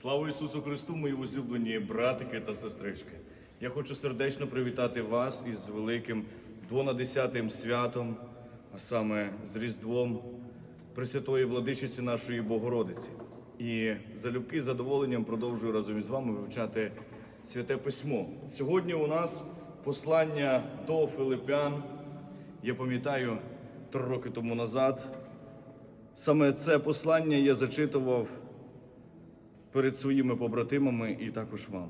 Слава Ісусу Христу, мої возлюблені братики та сестрички. Я хочу сердечно привітати вас із великим двонадесятим святом, а саме з Різдвом Пресвятої владичиці нашої Богородиці. І залюбки з задоволенням продовжую разом із вами вивчати святе письмо. Сьогодні у нас послання до Филипян. Я пам'ятаю три роки тому назад. Саме це послання я зачитував перед своїми побратимами і також вам.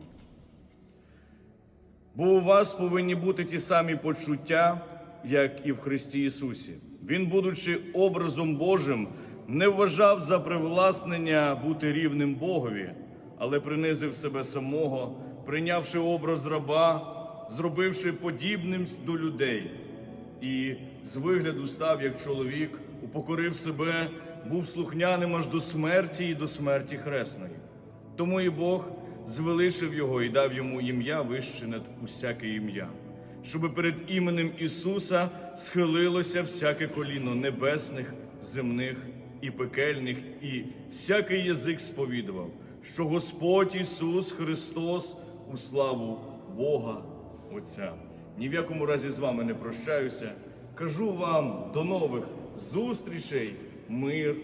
Бо у вас повинні бути ті самі почуття, як і в Христі Ісусі. Він, будучи образом Божим, не вважав за привласнення бути рівним Богові, але принизив себе самого, прийнявши образ раба, зробивши подібним до людей, і з вигляду став як чоловік, упокорив себе, був слухняним аж до смерті і до смерті хресної. Тому і Бог звеличив його і дав йому ім'я вище над усяке ім'я, щоби перед іменем Ісуса схилилося всяке коліно небесних, земних і пекельних, і всякий язик сповідував, що Господь Ісус Христос у славу Бога Отця. Ні в якому разі з вами не прощаюся. Кажу вам до нових зустрічей, мир